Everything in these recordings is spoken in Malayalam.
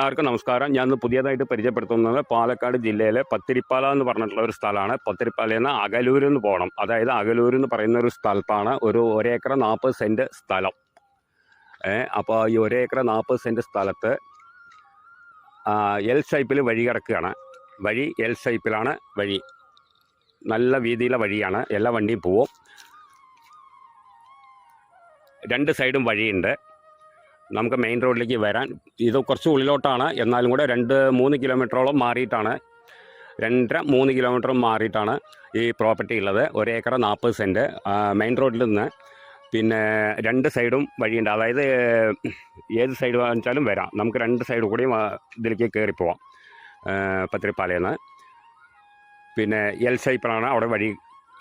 എല്ലാവർക്കും നമസ്കാരം. ഞാൻ പുതിയതായിട്ട് പരിചയപ്പെടുത്തുന്നത് പാലക്കാട് ജില്ലയിലെ പത്തിരിപ്പാല എന്ന് പറഞ്ഞിട്ടുള്ള ഒരു സ്ഥലമാണ്. പത്തിരിപ്പാലയിൽ നിന്ന് അകലൂരിൽ നിന്ന് പോകണം. അതായത് അകലൂർ എന്ന് പറയുന്ന ഒരു സ്ഥലത്താണ് ഒരു ഒരേക്കർ നാൽപ്പത് സെന്റ് സ്ഥലം. അപ്പോൾ ഈ ഒരേക്കർ നാൽപ്പത് സെന്റ് സ്ഥലത്ത് എൽ ഷൈപ്പിൽ വഴി കിടക്കുകയാണ്. വഴി എൽ ഷൈപ്പിലാണ് വഴി. നല്ല വീതിയിലെ വഴിയാണ്. എല്ലാ വണ്ടിയും പോവും. രണ്ട് സൈഡും വഴിയുണ്ട്. നമുക്ക് മെയിൻ റോഡിലേക്ക് വരാൻ. ഇത് കുറച്ച് ഉള്ളിലോട്ടാണ്. എന്നാലും കൂടെ രണ്ട് മൂന്ന് കിലോമീറ്ററോളം മാറിയിട്ടാണ്. രണ്ടര മൂന്ന് കിലോമീറ്റർ മാറിയിട്ടാണ് ഈ പ്രോപ്പർട്ടി ഉള്ളത്. ഒരേക്കർ നാൽപ്പത് സെന്റ് മെയിൻ റോഡിൽ നിന്ന് പിന്നെ രണ്ട് സൈഡും വഴിയുണ്ട്. അതായത് ഏത് സൈഡ് വാങ്ങിച്ചാലും വരാം. നമുക്ക് രണ്ട് സൈഡ് കൂടിയും ഇതിലേക്ക് കയറിപ്പോവാം പോവാം. പത്തിരിപ്പാലയിൽ നിന്ന് പിന്നെ എൽ ഷേപ്പിലാണ് അവിടെ വഴി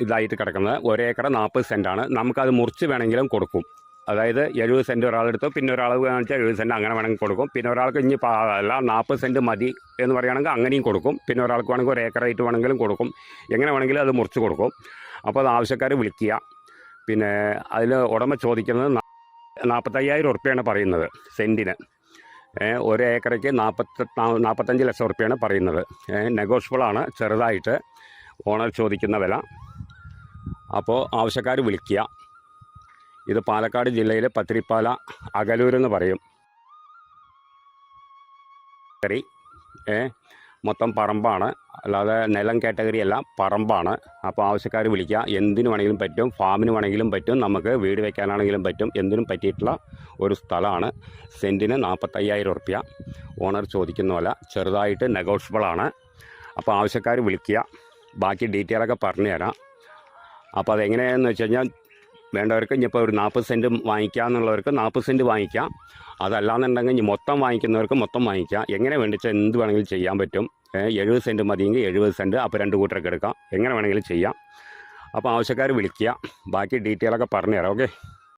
ഇതായിട്ട് കിടക്കുന്നത്. ഒരേക്കറ നാൽപ്പത് സെന്റാണ് നമുക്കത് മുറിച്ച് വേണമെങ്കിലും കൊടുക്കും. അതായത് എഴുപത് സെന്റ് ഒരാളെടുത്തു പിന്നെ ഒരാൾ കാണിച്ചാൽ എഴുപത് സെന്റ് അങ്ങനെ വേണമെങ്കിൽ കൊടുക്കും. പിന്നെ ഒരാൾക്ക് ഇനി അല്ല നാൽപ്പത് സെന്റ് മതി എന്ന് പറയുകയാണെങ്കിൽ അങ്ങനെയും കൊടുക്കും. പിന്നെ ഒരാൾക്ക് വേണമെങ്കിൽ ഒരു ഏക്കർ ആയിട്ട് വേണമെങ്കിലും കൊടുക്കും. എങ്ങനെ വേണമെങ്കിലും അത് മുറിച്ച് കൊടുക്കും. അപ്പോൾ അത് ആവശ്യക്കാർ വിളിക്കുക. പിന്നെ അതിൽ ഉടമ ചോദിക്കുന്നത് നാൽപ്പത്തയ്യായിരം ഉറുപ്പ്യാണ് പറയുന്നത് സെന്റിന് ഒരു ഏക്കറയ്ക്ക് നാൽപ്പത്തി നാൽപ്പത്തഞ്ച് ലക്ഷം ഉറുപ്പ്യാണ് പറയുന്നത്. നെഗോഷ്യബിളാണ് ചെറുതായിട്ട്. ഓണർ ചോദിക്കുന്ന വില. അപ്പോൾ ആവശ്യക്കാർ വിളിക്കുക. ഇത് പാലക്കാട് ജില്ലയിലെ പത്തിരിപ്പാല അകലൂർ എന്ന് പറയും. കറി ഏ മൊത്തം പറമ്പാണ്. അല്ലാതെ നിലം കാറ്റഗറി അല്ല പറമ്പാണ്. അപ്പോൾ ആവശ്യക്കാർ വിളിക്കുക എന്തിനു വേണമെങ്കിലും പറ്റും ഫാമിന് വേണമെങ്കിലും പറ്റും നമുക്ക് വീട് വെക്കാനാണെങ്കിലും പറ്റും എന്തിനും പറ്റിയിട്ടുള്ള ഒരു സ്ഥലമാണ്. സെന്റിന് നാൽപ്പത്തയ്യായിരം ഉറുപ്യ ഓണർ ചോദിക്കുന്ന പോലെ ചെറുതായിട്ട് നെഗോഷ്യബിളാണ്. അപ്പോൾ ആവശ്യക്കാർ വിളിക്കുക. ബാക്കി ഡീറ്റെയിലൊക്കെ പറഞ്ഞു തരാം അപ്പോൾ അതെങ്ങനെയാണെന്ന് വെച്ച് കഴിഞ്ഞാൽ വേണ്ടവർക്ക് ഇനിയിപ്പോൾ ഒരു നാൽപ്പത് സെന്റ് വാങ്ങിക്കാം എന്നുള്ളവർക്ക് നാൽപ്പത് സെന്റ് വാങ്ങിക്കാം. അതല്ലാന്നുണ്ടെങ്കിൽ ഇനി മൊത്തം വാങ്ങിക്കുന്നവർക്ക് മൊത്തം വാങ്ങിക്കാം. എങ്ങനെ വേണ്ടിച്ചാൽ എന്ത് വേണമെങ്കിലും ചെയ്യാൻ പറ്റും. എഴുപത് സെന്റ് മതിയെങ്കിൽ എഴുപത് സെന്റ് അപ്പോൾ രണ്ട് കൂട്ടരൊക്കെ എടുക്കാം. എങ്ങനെ വേണമെങ്കിലും ചെയ്യാം. അപ്പോൾ ആവശ്യക്കാർ വിളിക്കുക. ബാക്കി ഡീറ്റെയിലൊക്കെ പറഞ്ഞു തരാം ഓക്കെ?